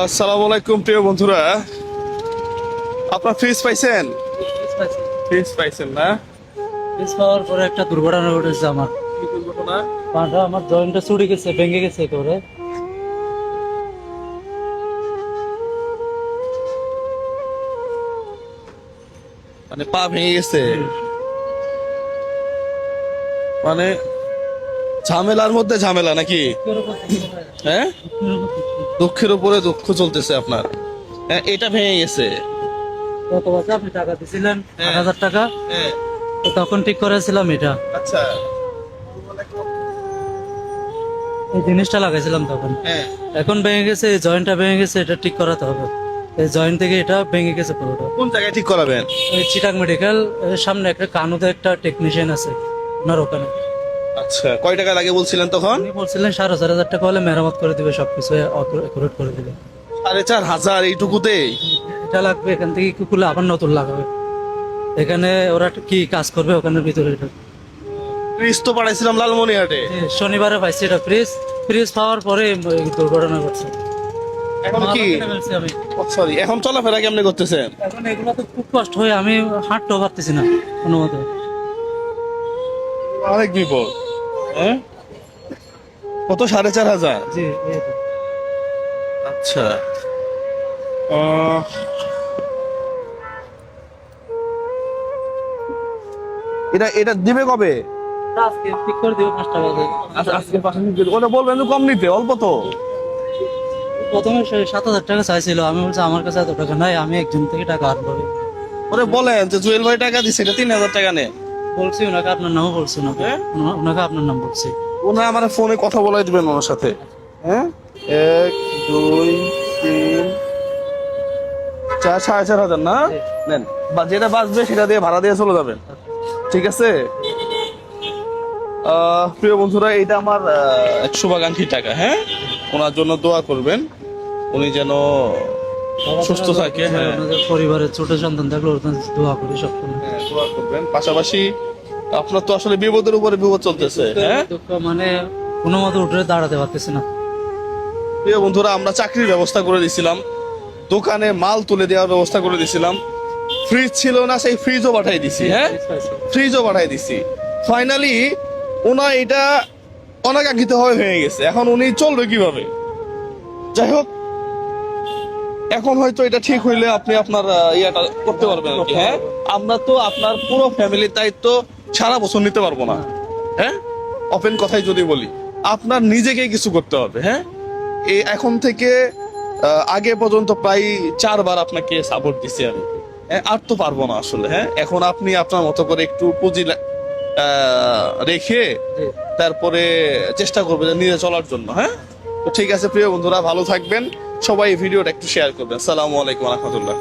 আসসালামু আলাইকুম প্রিয় বন্ধুরা। আপনার ফ্রিজ পাইছেন? ফ্রিজ পাইছেন না? ফ্রিজ পাওয়ার পরে একটা দুর্ঘটনা ঘটেছে আমার। কি দুর্ঘটনা? পাটা আমার জয়েন্টটা চুরি গেছে ভেঙে গেছে করে মানে পা ভেঙে গেছে? মানে ঝামেলার মধ্যে ঝামেলা নাকি? হ্যাঁ? দুঃখের উপরে দুঃখ চলতেছে আপনার। হ্যাঁ এটা ভেঙে গেছে। কত বছর আপনি টাকা দিছিলেন হ্যাঁ। আট হাজার টাকা। হ্যাঁ। তখন ঠিক করেছিলাম এটা। আচ্ছা। এই জিনিসটা লাগাইছিলাম তখন। হ্যাঁ। এখন ভেঙে গেছে এই জয়েন্টটা ভেঙে গেছে এটা ঠিক করাতে হবে। এই জয়েন্ট থেকে এটা ভেঙে গেছে পুরোটা। কোন জায়গায় ঠিক করাবেন? এই চিটাং মেডিকেল সামনে একটা কানুতে একটা টেকনিশিয়ান আছে ওনার ওখানে। আচ্ছা কয় টাকা লাগে বলছিলেন তখন? উনি বলছিলেন সাড়ে চার হাজার টাকা হলে মেরামত করে দিবে সবকিছু অ্যাকুরেট করে দিবে। সাড়ে চার হাজার এইটুকুতেই এটা লাগবে এখান থেকে কি খুলে আবার নতুন লাগাবে। এখানে ওরা কি কাজ করবে ওখানের ভিতরে এটা ফ্রিজ তো পাঠাইছিলাম লালমনিহাটে শনিবারে পাইছি এটা ফ্রিজ। ফ্রিজ পাওয়ার পরে দুর্ঘটনা ঘটছে। এখন কি? সরি এখন চলাফেরা কেমনি করতেছেন? এখন এগুলো তো খুব কষ্ট হয় আমি হাঁটতেও পারতেছি না কোনো মতে। অনেক বিপদ। হ্যাঁ কত? সাড়ে চার হাজার। আচ্ছা। এটা এটা দিবে কবে? আজকে ঠিক করে দিবে পাঁচটা বাজে। আজকে ওটা বলবেন কম নিতে অল্প তো। প্রথমে সাত হাজার টাকা চাইছিল। আমি বলছি আমার কাছে এত টাকা নাই আমি একজন থেকে টাকা আনব। ওরে বলেন যে জুয়েল ভাই টাকা দিছে এটা তিন হাজার টাকা নে বলছি ওনাকে আপনার নামও বলছি ওনাকে। হ্যাঁ? ওনাকে আপনার নাম বলছি। ওনা আমার ফোনে কথা বলাই দিবেন ওনার সাথে। হ্যাঁ? এক দুই তিন চার সাড়ে চার হাজার না। নেন। বা যেটা বাঁচবে সেটা দিয়ে ভাড়া দিয়ে চলে যাবেন। ঠিক আছে? আহ, প্রিয় বন্ধুরা এটা আমার এক শুভাকাঙ্ক্ষী টাকা হ্যাঁ? ওনার জন্য দোয়া করবেন। উনি যেন সুস্থ থাকে হ্যাঁ। পরিবারের ছোট সন্তান থাকলে দোয়া করি সবসময় হ্যাঁ, দোয়া করবেন। পাশাপাশি আপনার তো আসলে বিপদের উপরে বিপদ চলতেছে হ্যাঁ? মানে কোনো মতো উঠে দাঁড়াতে পারতেছি না। প্রিয় বন্ধুরা আমরা চাকরির ব্যবস্থা করে দিছিলাম। দোকানে মাল তুলে দেওয়ার ব্যবস্থা করে দিছিলাম। ফ্রিজ ছিল না সেই ফ্রিজও পাঠাই দিছি হ্যাঁ? ফ্রিজও পাঠাই দিছি। ফাইনালি ওনা এটা অনাকাঙ্ক্ষিত হয়ে ভেঙে গেছে। এখন উনি চলবে কীভাবে? যাই হোক এখন হয়তো এটা ঠিক হইলে আপনি আপনার ইয়াটা করতে পারবেন হ্যাঁ? আমরা তো আপনার পুরো ফ্যামিলির দায়িত্ব সারা বছর নিতে পারব না হ্যাঁ? ওপেন কথাই যদি বলি আপনার নিজেকে কিছু করতে হবে হ্যাঁ? এই এখন থেকে আগে পর্যন্ত প্রায় চারবার আপনাকে সাপোর্ট দিছি আমি হ্যাঁ, আর তো পারব না আসলে হ্যাঁ? এখন আপনি আপনার মতো করে একটু পুঁজি রেখে তারপরে চেষ্টা করবেন যে নিজে চলার জন্য হ্যাঁ? তো ঠিক আছে প্রিয় বন্ধুরা, ভালো থাকবেন। সবাই ভিডিওটা একটু শেয়ার করবেন। সালামু আলাইকুম রহমতুল্লাহ।